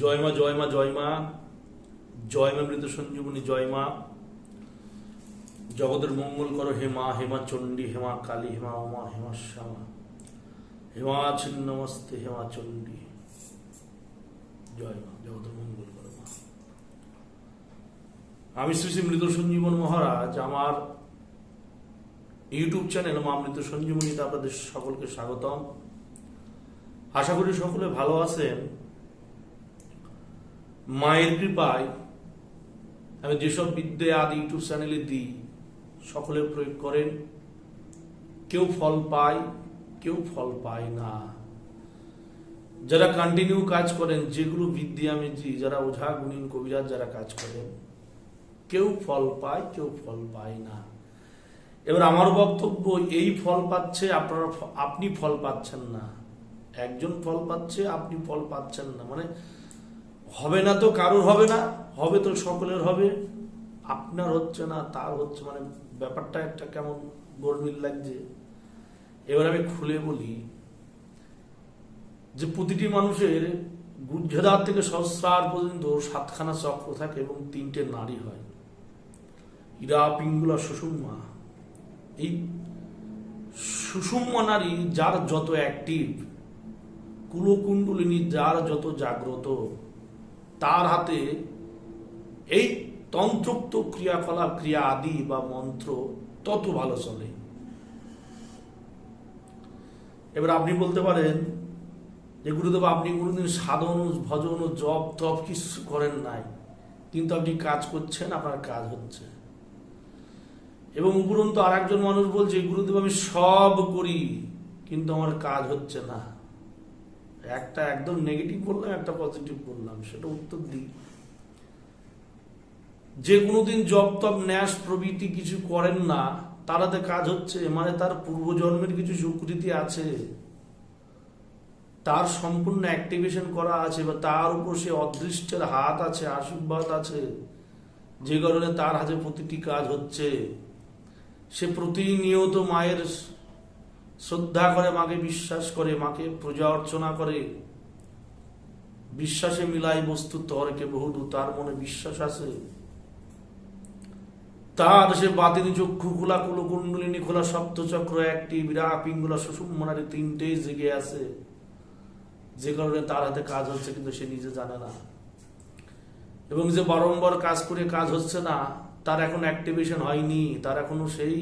জয় মা জয় মা জয় মা জয় মা মৃত সঞ্জীবনী, জয় মা। জগতের মঙ্গল করো হেমা হেমা চণ্ডী হেমা কালী হেমা উমা হেমা শ্যামা। হেমা ছিন্নমস্তে হেমা চণ্ডী। জয় মা, জগতের মঙ্গল করো মা। আমি শ্রী শ্রী মৃত সঞ্জীবন মহারাজ, আমার ইউটিউব চ্যানেল মা মৃত সঞ্জীবনীতে আপনাদের সকলকে স্বাগতম। আশা করি সকলে ভালো আছেন। মায়ের কৃপায় আমি যেসব বিদ্যে আদি ইউটিউব চ্যানেলে দিই, সকলে প্রয়োগ করেন। কেউ ফল পায়, কেউ ফল পায় না। যারা কন্টিনিউ কাজ করেন, যেগুলো বিদ্যে আমি দিই, যারা ওঝা গুণিন কবিরাজ যারা কাজ করেন, কেউ ফল পায়, কেউ ফল পায় না। এবার আমার বক্তব্য, এই ফল পাচ্ছে, আপনারা আপনি ফল পাচ্ছেন না। একজন ফল পাচ্ছে, আপনি ফল পাচ্ছেন না। মানে হবে না তো কারোর হবে না, হবে তো সকলের হবে। আপনার হচ্ছে না, তার হচ্ছে মানে ব্যাপারটা একটা কেমন গরমিল লাগছে। এবার আমি খুলে বলি যে প্রতিটি মানুষের গুজ্জাদার থেকে সহস্রার পর্যন্ত সাতখানা চক্র থাকে এবং তিনটে নারী হয়। ইরা, পিঙ্গুলা, সুষুম্মা। এই সুষুম্মা নারী যার যত অ্যাক্টিভ কুলকুণ্ডলিনী, যার যত জাগ্রত তার হাতে এই তন্ত্রোক্ত ক্রিয়াকলাপ, ক্রিয়া আদি বা মন্ত্র তত ভালো চলে। এবার আপনি বলতে পারেন যে, গুরুদেব, আপনি কোনোদিন সাধন, ভজন ও জপ, তপ কিছু করেন নাই। কিন্তু আপনি কাজ করছেন, আপনার কাজ হচ্ছে। এবং উপরন্তু আর একজন মানুষ বলছে, গুরুদেব, আমি সব করি, কিন্তু আমার কাজ হচ্ছে না। একটা একদম নেগেটিভ বললাম, একটা পজিটিভ বললাম, সেটা উত্তর দিই। যে কোনোদিন জব তপ ন্যাস প্রভৃতি কিছু করেন না, তারাতে কাজ হচ্ছে মানে তার পূর্বজন্মের কিছু সুকৃতি আছে। তার সম্পূর্ণ অ্যাক্টিভেশন করা আছে, বা তার উপর সে অদৃষ্টের হাত আছে, আশীর্বাদ আছে, যে কারণে তার হাতে প্রতিটি কাজ হচ্ছে। সে প্রতিনিয়ত মায়ের শ্রদ্ধা করে মাকে বিশ্বাস করে, মাকে পূজা অর্চনা করে, বিশ্বাসে মিলাই বস্তু তর্কে বহুদূ তার মনে বিশ্বাস আছে। তার সে বাতিনি চক্ষু খোলা কুলো কুণ্ডলিনী খোলা সপ্তচক্র একটি বিরা পিঙ্গুলা সুষুম্মনারি তিনটে জেগে আছে। যে কারণে তার হাতে কাজ হচ্ছে, কিন্তু সে নিজে জানে না। এবং যে বারংবার কাজ করে কাজ হচ্ছে না, তার এখন অ্যাক্টিভেশন হয়নি, তার এখনও সেই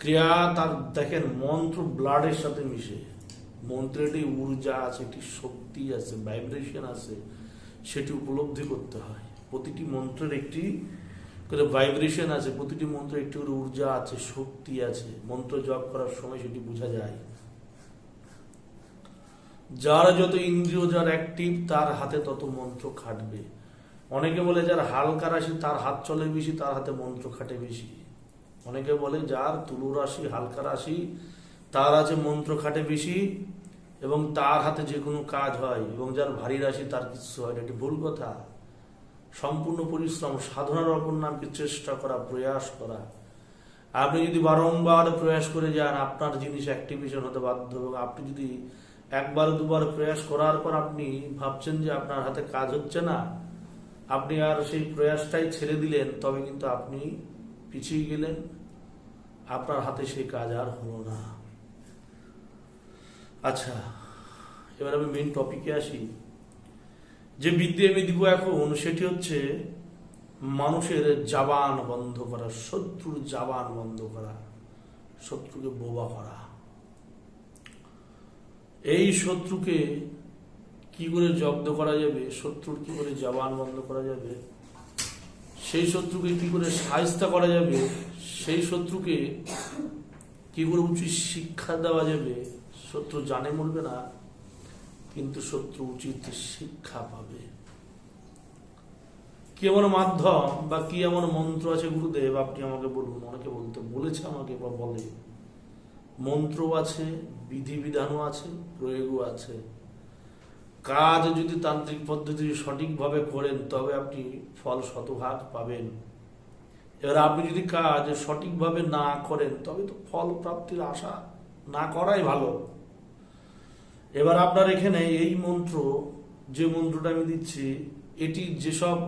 ক্রিয়া তার, দেখেন, মন্ত্র ব্লাডের সাথে মিশে। মন্ত্রের একটি ঊর্জা আছে, একটি শক্তি আছে ভাইব্রেশন আছে, সেটি উপলব্ধি করতে হয়। প্রতিটি মন্ত্রের একটি করে ভাইব্রেশন আছে, প্রতিটি মন্ত্রের একটি করে ঊর্জা আছে, শক্তি আছে। মন্ত্র জপ করার সময় সেটি বোঝা যায়। যার যত ইন্দ্রিয়, যার অ্যাক্টিভ তার হাতে তত মন্ত্র খাটবে। অনেকে বলে, যার হালকা রাশি, তার হাত চলে বেশি, তার হাতে মন্ত্র খাটে বেশি। অনেকে বলে যার তুলু রাশি, হালকা রাশি, তার আছে মন্ত্র খাটে বেশি এবং তার হাতে যে কোনো কাজ হয় এবং যার ভারী রাশি তার কিছু হয় এটি ভুল কথা। সম্পূর্ণ পরিশ্রম, সাধনার অপর নামকে চেষ্টা করা, প্রয়াস করা। আপনি যদি বারংবার প্রয়াস করে যান, আপনার জিনিস অ্যাক্টিভেশন হতে বাধ্য এবং আপনি যদি একবার, দুবার প্রয়াস করার পর আপনি ভাবছেন যে আপনার হাতে কাজ হচ্ছে না, আপনি আর সেই প্রয়াসটাই ছেড়ে দিলেন, তবে কিন্তু আপনি পিছিয়ে গেলেন। আপনার হাতে সেই কাজ আর হলো না। আচ্ছা এবার আমি মেন টপিকে আসি। যে বিদ্যে আমি দিব এখন, সেটি হচ্ছে মানুষের জাবান বন্ধ করা, শত্রুর জাবান বন্ধ করা, শত্রুকে বোবা করা। এই শত্রুকে কি করে জব্দ করা যাবে? শত্রুর কি করে জবান বন্ধ করা যাবে? সেই শত্রুকে কি করে সাহিস্তা করা যাবে? সেই শত্রুকে কি করে উচিত শিক্ষা দেওয়া যাবে? শত্রু জানে মরবে না, কিন্তু শত্রু উচিত শিক্ষা পাবে। কি এমন মাধ্যম বা কি এমন মন্ত্র আছে গুরুদেব? আপনি আমাকে বলুন, অনেকে বলতে বলেছে আমাকে বা বলে। মন্ত্র আছে, বিধিবিধানও আছে, প্রয়োগও আছে। কাজ যদি তান্ত্রিক পদ্ধতি সঠিকভাবে করেন, তবে আপনি ফল শতভাগ পাবেন। এবার আপনি যদি কাজ সঠিকভাবে না করেন, তবে তো ফল প্রাপ্তির আশা না করাই ভালো। এবার আপনার এখানে এই মন্ত্র, যে মন্ত্রটা আমি দিচ্ছি, এটি যেসব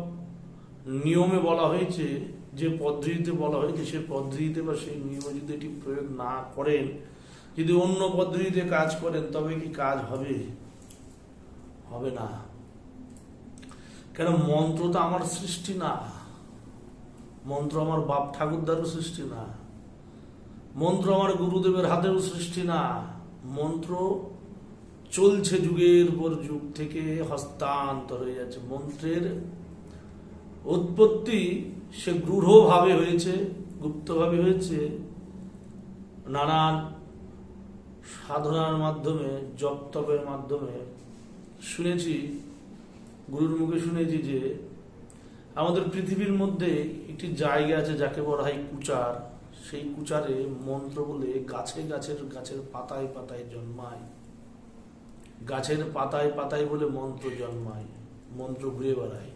নিয়মে বলা হয়েছে, যে পদ্ধতিতে বলা হয়েছে, সে পদ্ধতিতে বা সেই নিয়মে যদি এটি প্রয়োগ না করেন, যদি অন্য পদ্ধতিতে কাজ করেন, তবে কি কাজ হবে? হবে না। কেন মন্ত্র তো আমার সৃষ্টি না। মন্ত্র আমার বাপ ঠাকুরদারও সৃষ্টি না। মন্ত্র আমার গুরুদেবের হাতেও সৃষ্টি না। মন্ত্র চলছে যুগের পর যুগ থেকে হস্তান্তর হয়ে যাচ্ছে। মন্ত্রের উৎপত্তি সে গূঢ়ভাবে হয়েছে, গুপ্তভাবে হয়েছে। নানান সাধনার মাধ্যমে, জপ তপের মাধ্যমে শুনেছি, গুরুর মুখে শুনেছি যে আমাদের পৃথিবীর মধ্যে একটি জায়গা আছে যাকে বলা হয় কুচার। সেই কুচারে মন্ত্র বলে গাছে গাছের গাছের পাতায় পাতায় জন্মায়। গাছের পাতায় পাতায় বলে মন্ত্র জন্মায়, মন্ত্র ঘুরে বেড়ায়।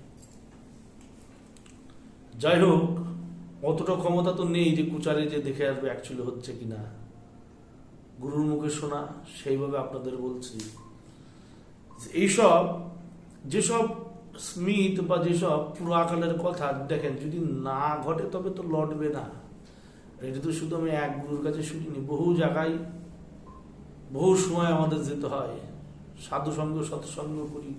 যাই হোক, অতটা ক্ষমতা তো নেই যে কুচারে যে দেখে আসবে অ্যাকচুয়ালি হচ্ছে কিনা। গুরুর মুখে শোনা, সেইভাবে আপনাদের বলছি। এইসব, যেসব স্মিথ বা যেসব পুরাকালের কথা দেখেন, যদি না ঘটে তবে তো লটবে না। এটা তো শুধু আমি এক গুরুর কাছে শুনিনি, বহু জায়গায়, বহু সময় আমাদের যেতে হয়। সাধু সঙ্গ, সৎসঙ্গ করি।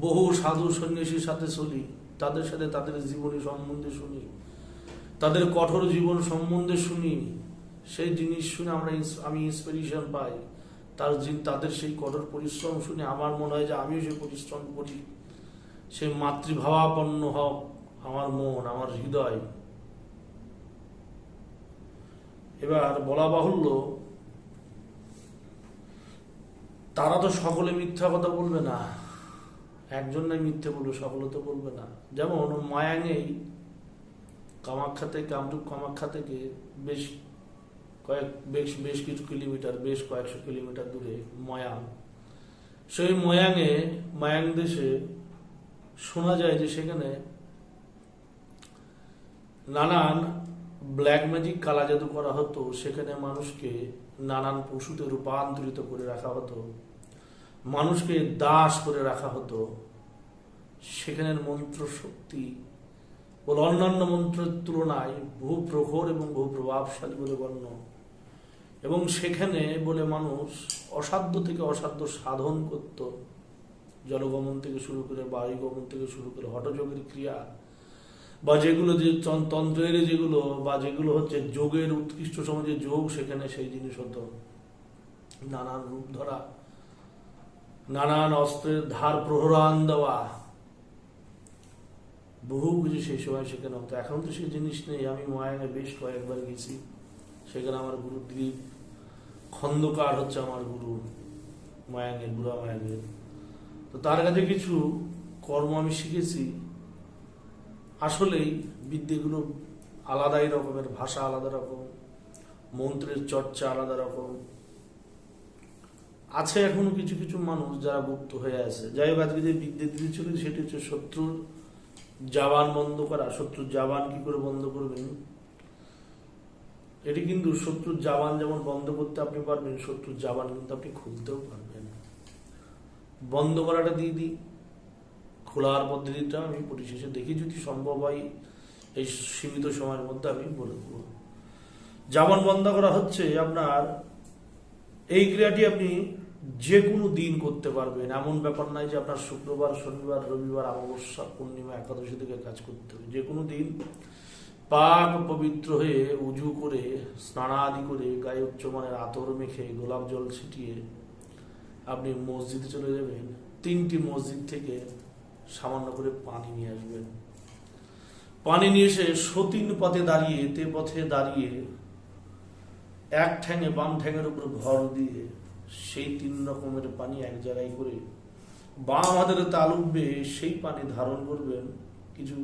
বহু সাধু সন্ন্যাসীর সাথে চলি, তাদের সাথে তাদের জীবনী সম্বন্ধে শুনি, তাদের কঠোর জীবন সম্বন্ধে শুনি। সেই জিনিস শুনে আমরা আমি ইন্সপিরেশন পাই। তার তাদের সেই কঠোর পরিশ্রম শুনে আমার মনে হয় যে আমিও সেই পরিশ্রম করি। সেই মাতৃভাবাপন্ন হোক আমার মন, আমার হৃদয়। এবার বলা বাহুল্য, তারা তো সকলে মিথ্যা কথা বলবে না। একজন নাই মিথ্যে বলবে, সকলে তো বলবে না। যেমন মায়াঙেই কামাখ্যা থেকে কামরূপ কামাখ্যা থেকে বেশ কয়েক, বেশ বেশ কিছু কিলোমিটার, বেশ কয়েকশো কিলোমিটার দূরে ময়াং। সেই ময়াঙে, মায়াং দেশে শোনা যায় যে সেখানে নানান ব্ল্যাক ম্যাজিক কালা জাদু করা হতো, সেখানে মানুষকে নানান পশুতে রূপান্তরিত করে রাখা হতো, মানুষকে দাস করে রাখা হতো। সেখানের মন্ত্র শক্তি বলে, অন্যান্য মন্ত্রের তুলনায় বহু প্রখর এবং বহু প্রভাবশালী বলে গণ্য। এবং সেখানে বলে মানুষ অসাধ্য থেকে অসাধ্য সাধন করত। জলগমন থেকে শুরু করে বায়ুগমন থেকে শুরু করে হঠযোগের ক্রিয়া বা যেগুলো যে তন্ত্রের যেগুলো বা যেগুলো হচ্ছে যোগের উৎকৃষ্ট সমাজে যোগ, সেখানে সেই জিনিস হতো। নানান রূপ ধরা, নানান অস্ত্রের ধার প্রহরান দেওয়া। বহু কিছু সেই সময় সেখানে হতো। এখন তো সেই জিনিস নেই। আমি মায়াঙে বেশ কয়েকবার গেছি। সেখানে আমার গুরু দিলীপ খন্দকার হচ্ছে আমার গুরু মায়াঙের বুড়া মায়াঙের তো তার কাছে কিছু কর্ম আমি শিখেছি। আসলেই বিদ্যেগুলো আলাদাই রকমের, ভাষা আলাদা রকম, মন্ত্রের চর্চা আলাদা রকম। আছে এখনও কিছু কিছু মানুষ যারা গুপ্ত হয়ে আছে। যাই হোক, আজকে যে বিদ্যে দিতে চলে সেটি হচ্ছে শত্রুর জাবান বন্ধ করা। শত্রুর জাবান কি করে বন্ধ করবেন? এটি কিন্তু শত্রুর জাবান যেমন বন্ধ করতে আপনি পারবেন, শত্রুর জাবান কিন্তু আপনি খুলতেও পারবেন। বন্ধ করাটা দিয়ে দিই। খোলার পদ্ধতিটা আমি পরিশেষে দেখি যদি সম্ভব হয়, এই সীমিত সময়ের মধ্যে আমি বলে দেবো। জাবান বন্ধ করা হচ্ছে, আপনার এই ক্রিয়াটি আপনি যে কোনো দিন করতে পারবেন। এমন ব্যাপার নাই যে আপনার শুক্রবার, শনিবার, রবিবার, অমাবস্যা, পূর্ণিমা, একাদশী থেকে কাজ করতে হবে। যে কোনো দিন পাক পবিত্র হয়ে উজু করে, স্নানাদি করে গায়ে উচ্চমানের আতর মেখে গোলাপ জল ছিটিয়ে আপনি মসজিদে চলে যাবেন, তিনটি মসজিদ থেকে সামান্য করে পানি নিয়ে আসবেন। পানি নিয়ে এসে সতীন পথে দাঁড়িয়ে, তে পথে দাঁড়িয়ে এক ঠ্যাঙে বাম ঠ্যাঙের উপর ভর দিয়ে সেই তিন রকমের পানি এক জায়গায় করে বাম হাতের তালুক বেয়ে সেই পানি ধারণ করবেন। কিছু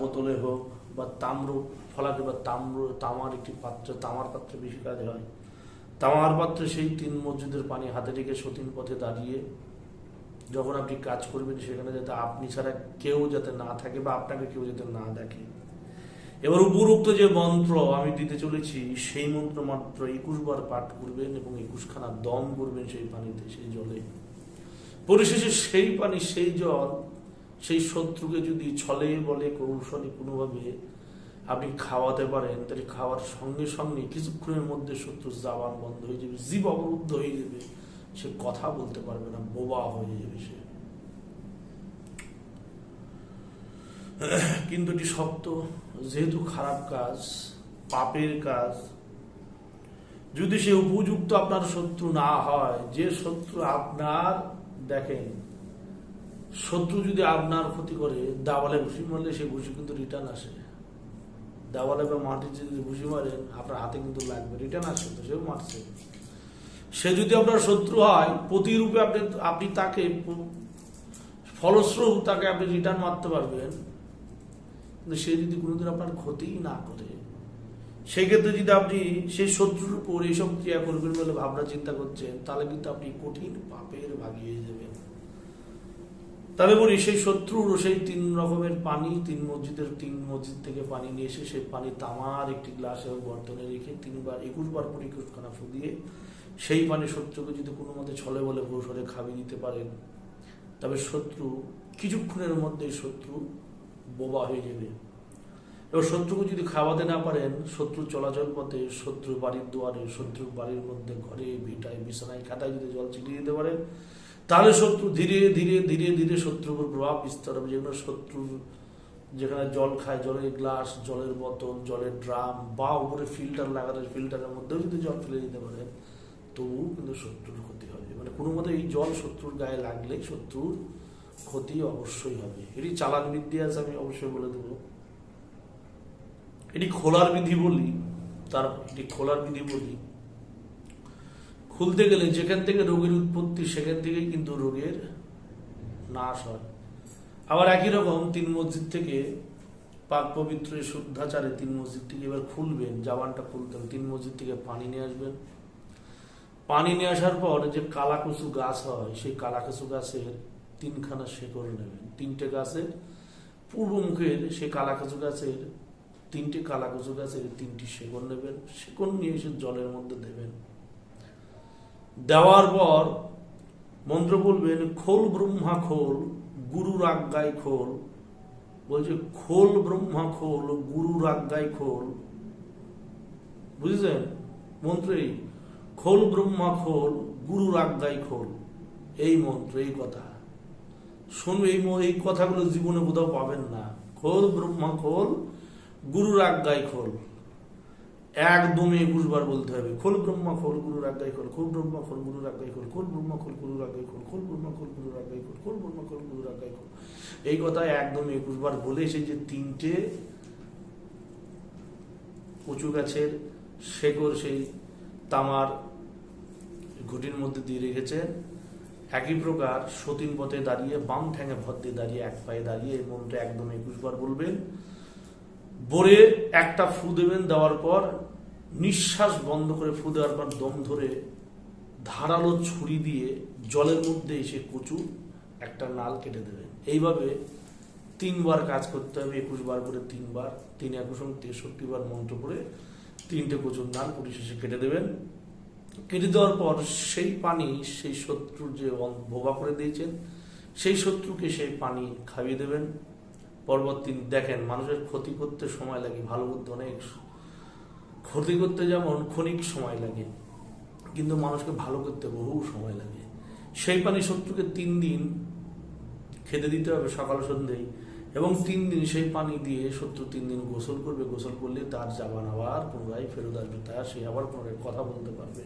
বোতলে হোক বা তাম্র, ফলাকে বা তাম্র, তামার একটি পাত্র, তামার পাত্রে বেশি কাজ হয়। তামার পাত্রে সেই তিন মসজিদের পানি হাতে রেখে সতীন পথে দাঁড়িয়ে যখন আপনি কাজ করবেন সেখানে যাতে আপনি ছাড়া কেউ যাতে না থাকে বা আপনাকে কেউ যাতে না দেখে। এবার উপরোক্ত যে মন্ত্র আমি দিতে চলেছি, সেই মন্ত্র মাত্র একুশ বার পাঠ করবেন এবং একুশখানা দম করবেন সেই পানিতে, সেই জলে। পরিশেষে সেই পানি, সেই জল, সেই শত্রুকে যদি ছলে বলে কৌশলে কোনোভাবে আপনি খাওয়াতে পারেন, তাহলে খাওয়ার সঙ্গে সঙ্গে কিছুক্ষণের মধ্যে শত্রুর জাবান বন্ধ হয়ে যাবে, জীব অবরুদ্ধ হয়ে যাবে। সে কথা বলতে পারবে না, বোবা হয়ে যাবে সে। কিন্তু এটি সত্য, যেহেতু খারাপ কাজ, পাপের কাজ, যদি সে উপযুক্ত আপনার শত্রু না হয়, যে শত্রু আপনার, দেখেন, শত্রু যদি আপনার ক্ষতি করে দাওয়ালে ঘুষি মারলে সে ঘুষি কিন্তু রিটার্ন আসে। দেওয়ালে বা মাটিতে যদি ঘুষি মারেন আপনার হাতে কিন্তু লাগবে রিটার্ন আসে তো, সেও মারছে। সে যদি আপনার শত্রু হয়, প্রতিরূপে আপনি আপনি তাকে ফলস্বরূপ তাকে আপনি রিটার্ন মারতে পারবেন। কিন্তু সে যদি কোনোদিন আপনার ক্ষতিই না করে, সেক্ষেত্রে যদি আপনি সেই শত্রুর উপর এইসব ক্রিয়া করবেন বলে ভাবনা চিন্তা করছেন, তাহলে কিন্তু আপনি কঠিন পাপের ভাগিয়ে যাবেন। তাহলে বলি, সেই শত্রুর সেই তিন রকমের পানি, তিন মসজিদের তিন মসজিদ থেকে পানি নিয়ে এসে সেই পানি তামার একটি গ্লাসে বর্তনে রেখে তিনবার একুশ বার করে একুশ খানা ফু সেই পানি শত্রুকে যদি কোনো মতে ছলে বলে কৌশলে খাবি দিতে পারেন। তবে শত্রু, কিছুক্ষণের মধ্যে শত্রু বোবা হয়ে যাবে। এবার শত্রুকে যদি খাওয়াতে না পারেন শত্রু চলাচল পথে শত্রু বাড়ির দুয়ারে শত্রু বাড়ির মধ্যে ঘরে ভিটায় বিছানায়, খাতায় যদি জল ছিটিয়ে দিতে পারেন তাহলে শত্রু ধীরে ধীরে ধীরে ধীরে শত্রুর উপর প্রভাব বিস্তার হবে। যেগুলো শত্রুর যেখানে জল খায়, জলের গ্লাস জলের বোতল, জলের ড্রাম বা উপরে ফিল্টার লাগানো ফিল্টারের মধ্যেও যদি জল ফেলে দিতে পারেন তবুও কিন্তু শত্রুর ক্ষতি হবে। মানে কোনো মতে এই জল শত্রুর গায়ে লাগলে শত্রুর ক্ষতি অবশ্যই হবে। এটি চালান বিদ্যা আছে, আমি অবশ্যই বলে দেবো। এটি খোলার বিধি বলি, তার এটি খোলার বিধি বলি খুলতে গেলে যেখান থেকে রোগের উৎপত্তি, সেখান থেকেই কিন্তু রোগের নাশ হয়। আবার একই রকম তিন মসজিদ থেকে পাক পবিত্র শুদ্ধাচারে তিন মসজিদ থেকে এবার খুলবেন জাবানটা খুলতে হবে। তিন মসজিদ থেকে পানি নিয়ে আসবেন। পানি নিয়ে আসার পর যে কালাকুচু গাছ হয়, সেই কালাকুচু গাছের তিনখানা শেকড় নেবেন। তিনটে গাছের পূর্ব মুখের সেই কালাকুচু গাছের তিনটে কালাকুচু গাছের তিনটি শেকড় নেবেন। শেকড় নিয়ে এসে জলের মধ্যে দেবেন। দেওয়ার পর মন্ত্র বলবেন, খোল ব্রহ্মা খোল, গুরুর আজ্ঞায় খোল। বলছে, খোল ব্রহ্মা খোল, গুরুর আজ্ঞায় খোল। বুঝলেন মন্ত্রে, খোল ব্রহ্মা খোল, গুরুর আজ্ঞায় খোল। এই মন্ত্র, এই কথা। শুনবে, এই এই কথাগুলো জীবনে কোথাও পাবেন না। খোল ব্রহ্মা খোল, গুরুর আজ্ঞায় খোল। একদমই একুশ বার বলতে হবে। খোল ব্রহ্মা, খোল গুরুর আজ্ঞায় খোল খোল ব্রহ্মা, খোল গুরুর আজ্ঞায় খোল খোল ব্রহ্মা, খোল গুরুর আজ্ঞায় খোল খোল ব্রহ্মা, খোল গুরুর আজ্ঞায় খোল খোল ব্রহ্মা, খোল গুরুর আজ্ঞায় খোল। এই কথা একদম একুশ বার বলে সেই যে তিনটে কচু গাছের শেকড় সেই তামার ঘুটির মধ্যে দিয়ে রেখেছেন একই প্রকার সতীন পথে দাঁড়িয়ে, বাম ঠ্যাঙে ভর দিয়ে দাঁড়িয়ে, এক পায়ে দাঁড়িয়ে এই মন্ত্র একদম একুশ বার বলবেন। বলে একটা ফু দেবেন, দেওয়ার পর নিঃশ্বাস বন্ধ করে ফু দেওয়ার পর দম ধরে ধারালো ছুরি দিয়ে জলের মধ্যে এসে কচু একটা নাল কেটে দেবেন এইভাবে তিনবার কাজ করতে হবে, একুশ বার করে তিনবার, তিন একুশ তেষট্টি বার মন্ত্র করে তিনটে কচুর নাল পরিশেষে কেটে দেবেন। কেটে দেওয়ার পর সেই পানি সেই শত্রুর যে বোবা করে দিয়েছেন, সেই শত্রুকে সেই পানি খাইয়ে দেবেন। পরবর্তী দেখেন মানুষের ক্ষতি করতে সময় লাগে, ভালো করতে অনেক ক্ষতি করতে যেমন ক্ষণিক সময় লাগে, কিন্তু মানুষকে ভালো করতে বহু সময় লাগে। সেই পানি শত্রুকে তিন দিন খেতে দিতে হবে সকাল সন্ধ্যেই, এবং তিন দিন সেই পানি দিয়ে শত্রু তিন দিন গোসল করবে। গোসল করলে তার জাবান আবার পুনরায় ফেরত আসবে তার সে আবার পুনরায় কথা বলতে পারবে।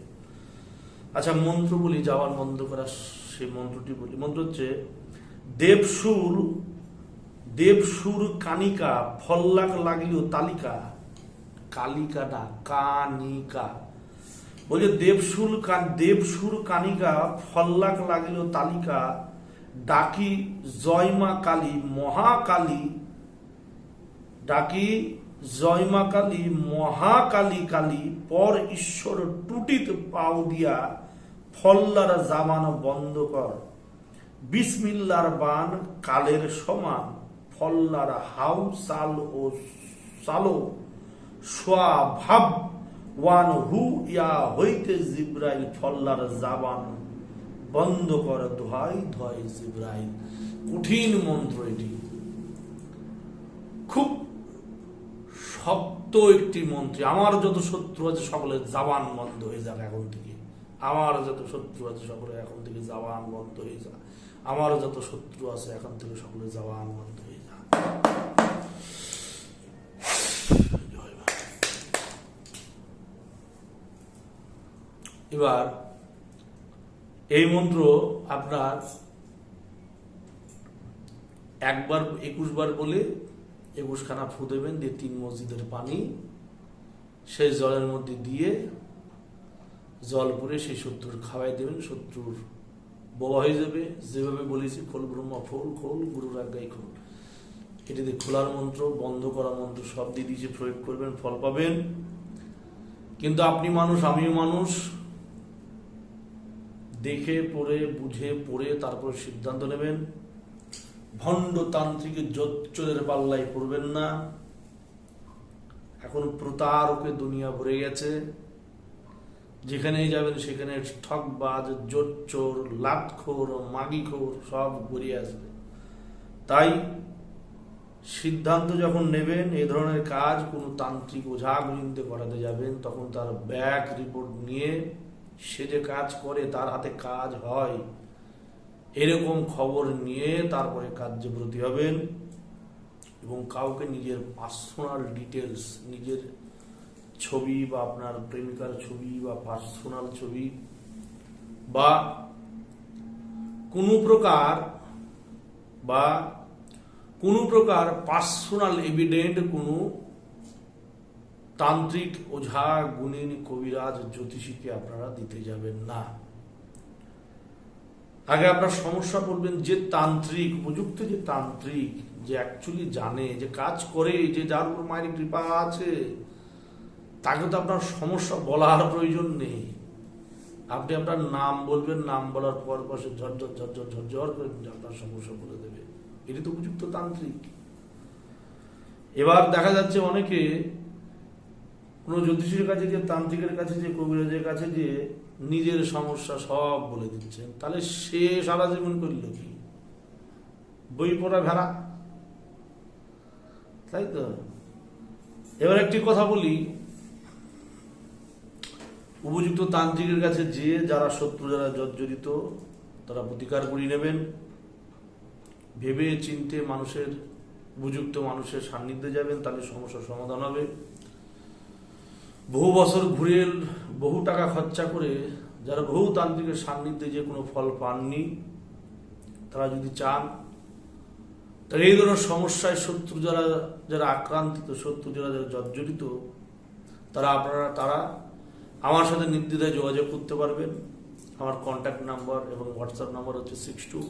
আচ্ছা মন্ত্র বলি, যাওয়ার বন্ধ করা সেই মন্ত্রটি বলি। মন্ত্র হচ্ছে, দেবসুর দেবসুর কানিকা, ফল্লাক লাগলেও তালিকা কালিকা না, কানিকা। বলছে দেবসুর কান, দেবসুর কানিকা, ফল্লাক লাগিল তালিকা, ডাকি জয়মা কালী, মহাকালী। ডাকি জয়মা কালী, মহাকালী কালী, পর ঈশ্বর টুটিত পাও দিয়া ফল্লার জামানো বন্ধ কর। বিসমিল্লার বান কালের সমান, ফল্লার হাউ, সাল ও সালো স্বভাব ওয়ান হু ইয়া হইতে জিব্রাইল ফল্লার জাবান বন্ধ কর দোহাই ধয় জিব্রাইল। কঠিন মন্ত্র এটি। খুব শক্ত একটি মন্ত্রী। আমার যত শত্রু আছে সকলের জাবান বন্ধ হয়ে যাক এখন থেকে। আমার যত শত্রু আছে সকলে এখন থেকে জাবান বন্ধ হয়ে যাক। আমার যত শত্রু আছে এখন থেকে সকলে জাবান বন্ধ হয়ে যাক জয় মা। এবার এই মন্ত্র আপনার একবার একুশ বার বলে একুশখানা ফু দেবেন, দিয়ে তিন মসজিদের পানি সেই জলের মধ্যে দিয়ে জল পরে সেই শত্রুর খাওয়াই দেবেন, শত্রুর বোবা হয়ে যাবে। যেভাবে বলেছি, খোল ব্রহ্মা, ফোল, খোল গুরুর আজ্ঞাই খোল। এটিতে খোলার মন্ত্র, বন্ধ করা মন্ত্র, সব দিয়ে দিয়েছে প্রয়োগ করবেন, ফল পাবেন। কিন্তু আপনি মানুষ, আমিও মানুষ দেখে, পড়ে, বুঝে, পড়ে তারপর সিদ্ধান্ত নেবেন। ভণ্ড তান্ত্রিকের জোচ্চরের পাল্লায় পড়বেন না। এখন প্রতারকে দুনিয়া ভরে গেছে। যেখানেই যাবেন সেখানে ঠকবাজ, জোচ্চোর লাটখোর মাগিখোর সব গড়িয়ে আসবে। তাই সিদ্ধান্ত যখন নেবেন, এ ধরনের কাজ কোনো তান্ত্রিক ওঝা গুলিতে করাতে যাবেন, তখন তার ব্যাক রিপোর্ট নিয়ে সে যে কাজ করে তার হাতে কাজ হয়, এরকম খবর নিয়ে তারপরে কার্যে ব্রতী হবেন এবং কাউকে নিজের পার্সোনাল ডিটেলস নিজের ছবি বা আপনার প্রেমিকার ছবি বা পার্সোনাল ছবি বা কোনো প্রকার বা কোনো প্রকার পার্সোনাল এভিডেন্ট কোনো তান্ত্রিক ওঝা গুণিন কবিরাজ জ্যোতিষীকে আপনারা দিতে যাবেন না। আগে আপনার সমস্যা করবেন যে তান্ত্রিক, উপযুক্ত যে তান্ত্রিক, যে অ্যাকচুয়ালি জানে, যে কাজ করে, যে যার উপর মায়ের কৃপা আছে, তাকে তো আপনার সমস্যা বলার প্রয়োজন নেই। আপনি আপনার নাম বলবেন, নাম বলার পর পাশে ঝরঝর ঝরঝর ঝরঝর করে আপনার সমস্যা বলে দেবে। এটি তো উপযুক্ত তান্ত্রিক। এবার দেখা যাচ্ছে অনেকে কোনো জ্যোতিষীর কাছে যে তান্ত্রিকের কাছে যে কবিরাজের কাছে যে নিজের সমস্যা সব বলে দিচ্ছেন। তাহলে সে সারা জীবন করল কি? বই পড়া ভেড়া? তাই তো? এবার একটি কথা বলি। উপযুক্ত তান্ত্রিকের কাছে যে যারা শত্রু, যারা জর্জরিত, তারা প্রতিকার করিয়ে নেবেন। ভেবে চিনতে মানুষের, উপযুক্ত মানুষের সান্নিধ্যে যাবেন, তাহলে সমস্যার সমাধান হবে। বহু বছর ঘুরে বহু টাকা খরচা করে যারা বহু তান্ত্রিকের সান্নিধ্যে যে কোনো ফল পাননি, তারা যদি চান, তাহলে এই ধরনের সমস্যায় শত্রু যারা যারা আক্রান্তিত, শত্রু যারা যারা জর্জরিত, তারা আপনারা, তারা আমার সাথে নির্দ্বিধায় যোগাযোগ করতে পারবেন। আমার কন্ট্যাক্ট নাম্বার এবং হোয়াটসঅ্যাপ নাম্বার হচ্ছে six two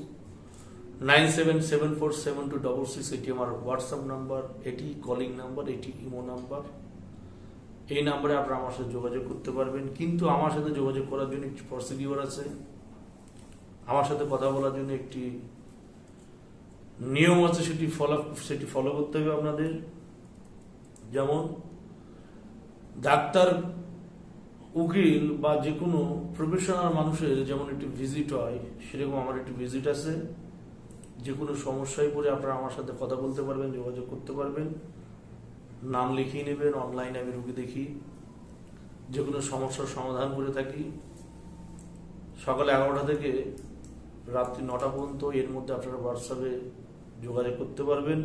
nine seven seven four seven two double six এটি আমার হোয়াটসঅ্যাপ নাম্বার এটি কলিং নাম্বার এটি ইমো নাম্বার এই নাম্বারে আপনারা আমার সাথে যোগাযোগ করতে পারবেন। কিন্তু আমার সাথে যোগাযোগ করার জন্য একটি প্রসিডিওর আছে। আমার সাথে কথা বলার জন্য একটি নিয়ম আছে, সেটি ফলো সেটি ফলো করতে হবে আপনাদের। যেমন, ডাক্তার, উকিল বা যে কোনো প্রফেশনাল মানুষের যেমন একটি ভিজিট হয়, সেরকম আমার একটি ভিজিট আছে। যে কোনো সমস্যায় পড়ে আপনারা আমার সাথে কথা বলতে পারবেন, যোগাযোগ করতে পারবেন। নাম লিখিয়ে নেবেন অনলাইনে আমি রুগী দেখি, যে কোনো সমস্যার সমাধান করে থাকি। সকাল এগারোটা থেকে রাত্রি নটা পর্যন্ত এর মধ্যে আপনারা হোয়াটসঅ্যাপে যোগাযোগ করতে পারবেন।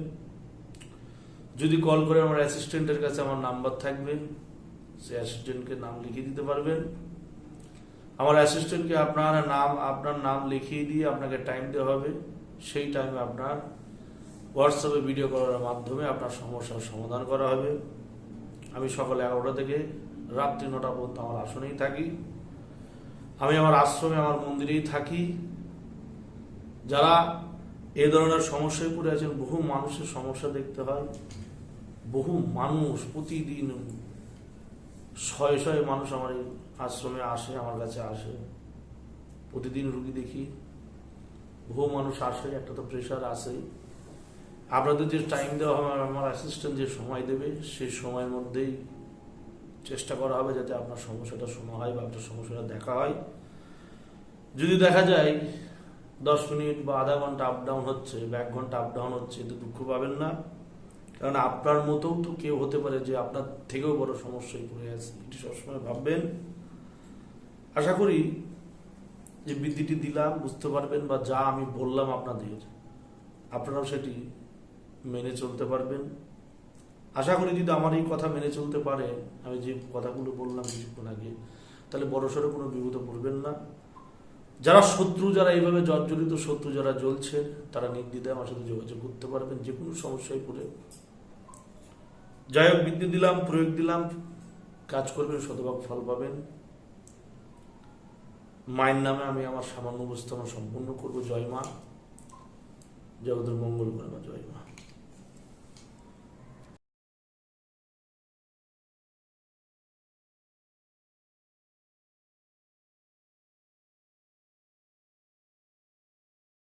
যদি কল করে আমার অ্যাসিস্ট্যান্টের কাছে আমার নাম্বার থাকবে সে অ্যাসিস্ট্যান্টকে নাম লিখিয়ে দিতে পারবেন। আমার অ্যাসিস্ট্যান্টকে আপনার নাম আপনার নাম লিখিয়ে দিয়ে আপনাকে টাইম দেওয়া হবে। সেই টাইমে আপনার হোয়াটসঅ্যাপে ভিডিও করার মাধ্যমে আপনার সমস্যার সমাধান করা হবে। আমি সকাল এগারোটা থেকে রাত্রি নটা পর্যন্ত আমার আসনেই থাকি। আমি আমার আশ্রমে, আমার মন্দিরেই থাকি। যারা এ ধরনের সমস্যায় পড়ে আছেন, বহু মানুষের সমস্যা দেখতে হয়। বহু মানুষ প্রতিদিন শয়ে শয়ে মানুষ আমার আশ্রমে আসে, আমার কাছে আসে। প্রতিদিন রুগী দেখি। বহু মানুষ আসে, একটা তো প্রেশার আসেই আপনাদের যে টাইম দেওয়া হবে, আমার অ্যাসিস্ট্যান্ট যে সময় দেবে, সেই সময়ের মধ্যেই চেষ্টা করা হবে যাতে আপনার সমস্যাটা শোনা হয় বা আপনার সমস্যাটা দেখা হয়। যদি দেখা যায় দশ মিনিট বা আধা ঘণ্টা আপ ডাউন হচ্ছে বা এক ঘণ্টা আপ ডাউন হচ্ছে, এতে দুঃখ পাবেন না। কারণ আপনার মতোও তো কেউ হতে পারে যে আপনার থেকেও বড় সমস্যায় পড়ে আছে। এটি সবসময় ভাববেন। আশা করি যে বৃদ্ধিটি দিলাম, বুঝতে পারবেন বা যা আমি বললাম আপনাদের, আপনারাও সেটি মেনে চলতে পারবেন। আশা করি যদি আমার এই কথা মেনে চলতে পারে, আমি যে কথাগুলো বললাম কিছুক্ষণ আগে, তাহলে বড়সড় কোনো বিপদে পড়বেন না। যারা শত্রু, যারা এইভাবে জর্জরিত শত্রু, যারা জ্বলছে, তারা নির্দ্বিধায় আমার সাথে যোগাযোগ করতে পারবেন, যে কোনো সমস্যায় পড়ে। যাই হোক, বিদ্যুৎ দিলাম, প্রয়োগ দিলাম, কাজ করবেন, শতভাগ ফল পাবেন। মায়ের নামে আমি আমার সামান্য উপস্থাপন সম্পূর্ণ করব। জয় মা। জগতের মঙ্গল করে জয় মা।